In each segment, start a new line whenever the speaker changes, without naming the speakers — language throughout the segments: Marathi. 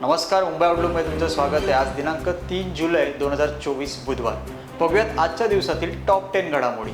नमस्कार मुंबई आउटलुकमध्ये तुमचं स्वागत आहे. आज दिनांक तीन जुलै दोन हजार चोवीस बुधवार. बघूयात आजच्या दिवसातील टॉप टेन घडामोडी.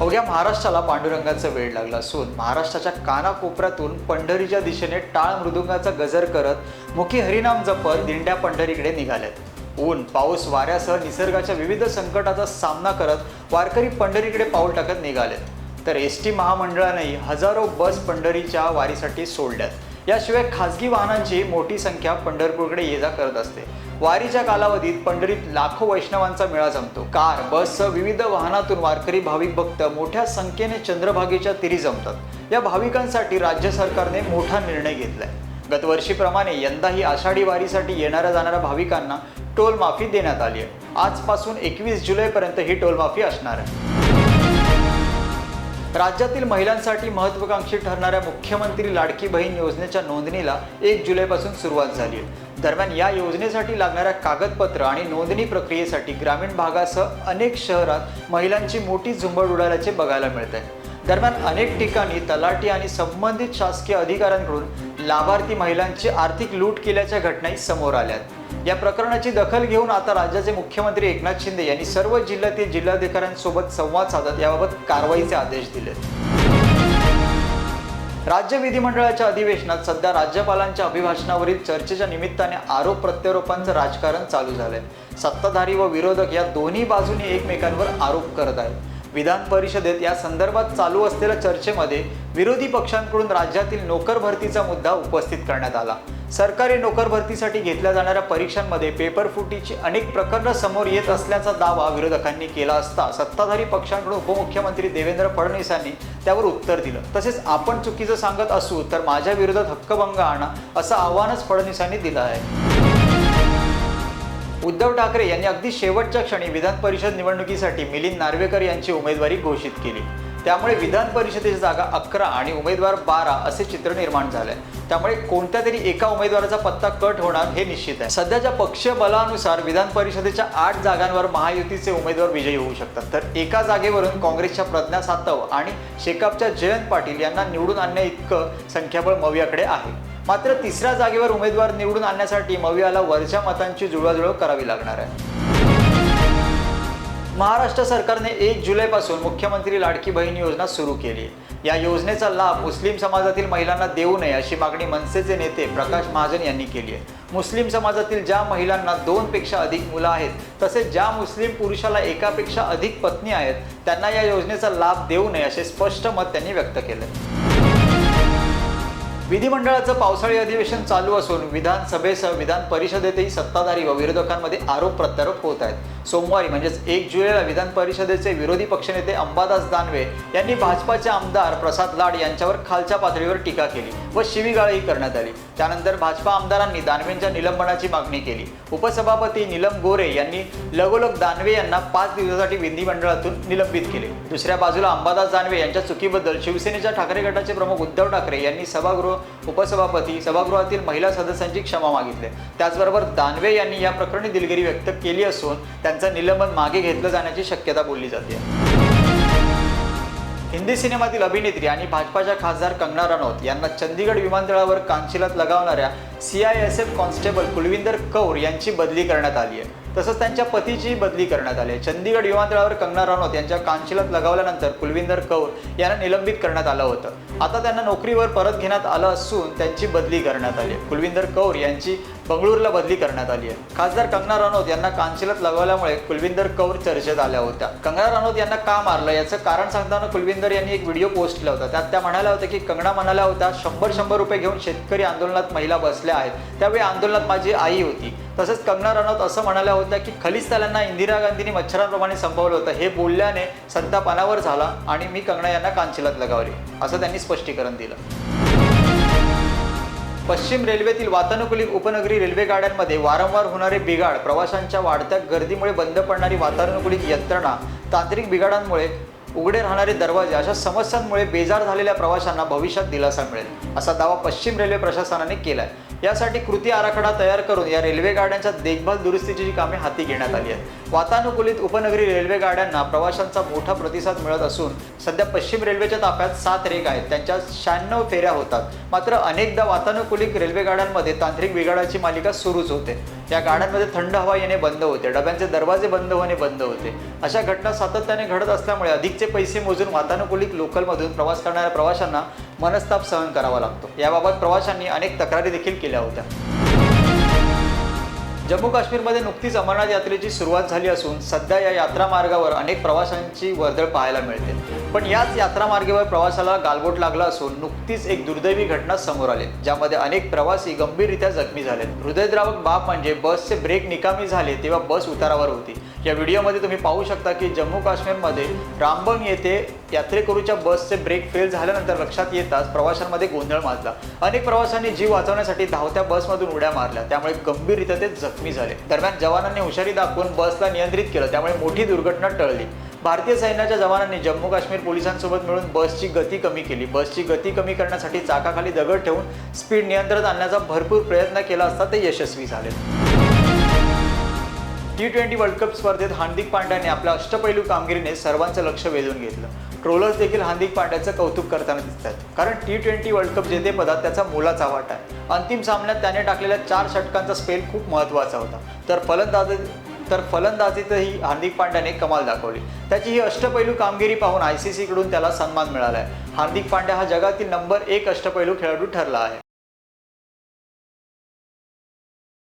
अवघ्या महाराष्ट्राला पांडुरंगाचा वेळ लागला असून महाराष्ट्राच्या कानाकोपऱ्यातून पंढरीच्या दिशेने टाळ मृदुंगाचा गजर करत मुखी हरिनाम जपत दिंड्या पंढरीकडे निघाल्यात ऊन पाऊस वाऱ्यासह निसर्गाच्या विविध संकटाचा सामना करत वारकरी पंढरीकडे पाऊल टाकत निघालेत. तर एस टी महामंडळानेही हजारो बस पंढरीच्या वारीसाठी सोडल्यात. याशिवाय खासगी वाहनांची मोठी संख्या पंढरपूरकडे ये जा करत असते. वारीच्या कालावधीत पंढरीत लाखो वैष्णवांचा मेळा जमतो. कार बससह विविध वाहनातून वारकरी भाविक भक्त मोठ्या संख्येने चंद्रभागेच्या तिरी जमतात. या भाविकांसाठी राज्य सरकारने मोठा निर्णय घेतलाय. गतवर्षीप्रमाणे यंदाही आषाढी वारीसाठी येणाऱ्या जाणाऱ्या भाविकांना टोल माफी देण्यात आली आहे. आजपासून एकवीस जुलैपर्यंत ही टोल माफी असणार आहे. राज्यातील महिलांसाठी महत्वाकांक्षी ठरणाऱ्या मुख्यमंत्री लाडकी बहीण योजनेच्या नोंदणीला एक जुलैपासून सुरुवात झाली आहे. दरम्यान या योजनेसाठी लागणाऱ्या कागदपत्र आणि नोंदणी प्रक्रियेसाठी ग्रामीण भागासह अनेक शहरात महिलांची मोठी झुंबड उडाल्याचे बघायला मिळत आहे. दरम्यान अनेक ठिकाणी तलाठी आणि संबंधित शासकीय अधिकाऱ्यांकडून लाभार्थी महिलांची आर्थिक लूट केल्याच्या घटनाही समोर आल्यात या प्रकरणाची दखल घेऊन आता राज्याचे मुख्यमंत्री एकनाथ शिंदे यांनी सर्व जिल्ह्यातील जिल्हाधिकाऱ्यांसोबत संवाद साधत याबाबत कारवाईचे आदेश दिले राज्य विधिमंडळाच्या अधिवेशनात सध्या राज्यपालांच्या अभिभाषणावरील चर्चेच्या निमित्ताने आरोप प्रत्यारोपांचं राजकारण चालू झालंय. सत्ताधारी व विरोधक या दोन्ही बाजूने एकमेकांवर आरोप करत आहेत. विधान परिषदेत या संदर्भात चालू असलेल्या चर्चेमध्ये विरोधी पक्षांकडून राज्यातील नोकर भरतीचा मुद्दा उपस्थित करण्यात आला. सरकारी नोकर भरतीसाठी घेतल्या जाणाऱ्या परीक्षांमध्ये पेपर फुटीची अनेक प्रकरणं समोर येत असल्याचा दावा विरोधकांनी केला असता सत्ताधारी पक्षांकडून उपमुख्यमंत्री देवेंद्र फडणवीस यांनी त्यावर उत्तर दिलं. तसेच आपण चुकीचं सांगत असू तर माझ्या विरोधात हक्कभंग आणा असं आव्हानच फडणवीसांनी दिलं आहे. उद्धव ठाकरे यांनी अगदी शेवटच्या क्षणी विधान परिषद निवडणुकीसाठी मिलिंद नार्वेकर यांची उमेदवारी घोषित केली. त्यामुळे विधान परिषदेची जागा अकरा आणि उमेदवार बारा असे चित्र निर्माण झालंय त्यामुळे कोणत्या तरी एका उमेदवाराचा पत्ता कट होणार हे निश्चित आहे. सध्याच्या पक्ष बलानुसार विधान परिषदेच्या आठ जागांवर महायुतीचे उमेदवार विजयी होऊ शकतात. तर एका जागेवरून काँग्रेसच्या प्रज्ञा सातव आणि शेकापच्या जयंत पाटील यांना निवडून आणण्या इतकं संख्याबळ मवियाकडे आहे. मात्र तिसऱ्या जागेवर उमेदवार निवडून आणण्यासाठी मवियाला वरच्या मतांची जुळवाजुळव करावी लागणार आहे. महाराष्ट्र सरकारने एक जुलैपासून मुख्यमंत्री लाडकी बहीण योजना सुरू केली. या योजनेचा लाभ मुस्लिम समाजातील महिलांना देऊ नये अशी मागणी मनसेचे नेते प्रकाश महाजन यांनी केली आहे. मुस्लिम समाजातील ज्या महिलांना दोनपेक्षा अधिक मुलं आहेत तसेच ज्या मुस्लिम पुरुषाला एकापेक्षा अधिक पत्नी आहेत त्यांना या योजनेचा लाभ देऊ नये असे स्पष्ट मत त्यांनी व्यक्त केले विधिमंडळाचं पावसाळी अधिवेशन चालू असून विधानसभेसह विधान परिषदेतही सत्ताधारी व विरोधकांमध्ये आरोप प्रत्यारोप होत आहेत. सोमवारी म्हणजेच एक जुलैला विधान परिषदेचे विरोधी पक्षनेते अंबादास दानवे यांनी भाजपाचे आमदार प्रसाद लाड यांच्यावर खालच्या पातळीवर टीका केली व शिवीगाळही करण्यात आली. त्यानंतर भाजपा आमदारांनी दानवेंच्या निलंबनाची मागणी केली. उपसभापती निलम गोरे यांनी लगोलग दानवे यांना पाच दिवसासाठी विधिमंडळातून निलंबित केले. दुसऱ्या बाजूला अंबादास दानवे यांच्या चुकीबद्दल शिवसेनेच्या ठाकरे गटाचे प्रमुख उद्धव ठाकरे यांनी सभागृह उपसभापती सभागृहातील महिला सदस्यांची क्षमा मागितली. त्याचबरोबर दानवे यांनी या प्रकरणी दिलगिरी व्यक्त केली असून त्यांचं निलंबन मागे घेतलं जाण्याची शक्यता बोलली जाते. हिंदी सिनेमातील अभिनेत्री आणि भाजपाच्या खासदार कंगना रनौत यांना चंदीगड विमानतळावर कांशिलात लगावणाऱ्या C I S F constable Kulvinder Kaur यांची बदली करण्यात आली आहे. तसंच त्यांच्या पतीची बदली करण्यात आली आहे. चंदीगड विमानतळावर कंगना रनौत यांच्या कांशिलात लगावल्यानंतर कुलविंदर कौर यांना निलंबित करण्यात आलं होतं. आता त्यांना नोकरीवर परत घेण्यात आलं असून त्यांची बदली करण्यात आली आहे. कुलविंदर कौर यांची बंगळुरूला बदली करण्यात आली आहे. खासदार कंगना रनौत यांना कांशिलात लगावल्यामुळे कुलविंदर कौर चर्चेत आल्या होत्या. कंगना रनौत यांना का मारलं? याचं कारण सांगताना कुलविंदर यांनी एक व्हिडिओ पोस्ट केला होता. त्यात त्या म्हणाल्या होत्या की कंगना म्हणाल्या होत्या शंभर शंभर रुपये घेऊन शेतकरी आंदोलनात महिला बसल्या आहेत. त्यावेळी आंदोलनात माझी आई होती. तसंच कंगना रनौत असं म्हणाल्या होत्या की खलिस्तानांना इंदिरा गांधींनी मच्छरांप्रमाणे संपवलं होतं. हे बोलल्याने संताप अनावर झाला आणि मी कंगना यांना कांचिलात लगावली असं त्यांनी स्पष्टीकरण दिलं. पश्चिम रेल्वेतील वातानुकूलित उपनगरी रेल्वे गाड्यांमध्ये वारंवार होणारे बिघाड प्रवाशांच्या वाढत्या गर्दीमुळे बंद पडणारी वातानुकूलित यंत्रणा तांत्रिक बिघाडांमुळे उघडे राहणारे दरवाजे अशा समस्यांमुळे बेजार झालेल्या प्रवाशांना भविष्यात दिलासा मिळेल असा दावा पश्चिम रेल्वे प्रशासनाने केलाय. यासाठी कृती आराखडा तयार करून या रेल्वे गाड्यांच्या देखभाल दुरुस्तीची जी कामे हाती घेण्यात आली आहेत. वातानुकूलित उपनगरी रेल्वे गाड्यांना प्रवाशांचा मोठा प्रतिसाद मिळत असून सध्या पश्चिम रेल्वेच्या ताफ्यात सात रेक आहेत. त्यांच्या शहाण्णव फेऱ्या होतात. मात्र अनेकदा वातानुकूलित रेल्वे गाड्यांमध्ये तांत्रिक बिघाडाची मालिका सुरूच होते. या गाड्यांमध्ये थंड हवा येणे बंद होते. डब्यांचे दरवाजे बंद होणे बंद होते. अशा घटना सातत्याने घडत असल्यामुळे अधिकचे पैसे मोजून वातानुकूलित लोकलमधून प्रवास करणाऱ्या प्रवाशांना मनस्ताप सहन करावा लागतो. याबाबत प्रवाशांनी अनेक तक्रारी देखील केल्या होत्या. जम्मू काश्मीरमध्ये नुकतीच अमरनाथ यात्रेची सुरुवात झाली असून सध्या या यात्रा मार्गावर अनेक प्रवाशांची वर्दळ पाहायला मिळते. पण याच यात्रा मार्गावर प्रवासाला गालबोट लागला असून नुकतीच एक दुर्दैवी घटना समोर आली. ज्यामध्ये अनेक प्रवासी गंभीररित्या जखमी झाले. हृदयद्रावक बाब म्हणजे बसचे ब्रेक निकामी झाले तेव्हा बस उतारावर होती. या व्हिडिओमध्ये तुम्ही पाहू शकता की जम्मू काश्मीरमध्ये रामबन येथे यात्रेकरूच्या बसचे ब्रेक फेल झाल्यानंतर लक्षात येताच प्रवाशांमध्ये गोंधळ माजला. अनेक प्रवाशांनी जीव वाचवण्यासाठी धावत्या बसमधून उड्या मारल्या. त्यामुळे गंभीररित्या ते जखमी झाले. दरम्यान जवानांनी हुशारी दाखवून बसला नियंत्रित केलं. त्यामुळे मोठी दुर्घटना टळली. भारतीय सैन्याच्या जवानांनी जम्मू काश्मीर पोलिसांसोबत मिळून बसची गती कमी केली. बसची गती कमी करण्यासाठी चाकाखाली दगड ठेवून स्पीड नियंत्रणात आणण्याचा भरपूर प्रयत्न केला असता ते यशस्वी झाले. टी ट्वेंटी वर्ल्ड कप स्पर्धेत हार्दिक पांड्याने आपल्या अष्टपैलू कामगिरीने सर्वांचं लक्ष वेधून घेतलं. ट्रोलर्स देखील हार्दिक पांड्याचं कौतुक करताना दिसतात. कारण टी ट्वेंटी वर्ल्ड कप जेतेपदात त्याचा मोलाचा वाटा आहे. अंतिम सामन्यात त्याने टाकलेल्या चार षटकांचा स्पेल खूप महत्त्वाचा होता. तर फलंदाजी तर फलंदाजीतही हार्दिक पांड्याने कमाल दाखवली. त्याची ही अष्टपैलू कामगिरी पाहून आय सी सीकडून त्याला सन्मान मिळाला आहे हार्दिक पांड्या हा जगातील नंबर एक अष्टपैलू खेळाडू ठरला आहे.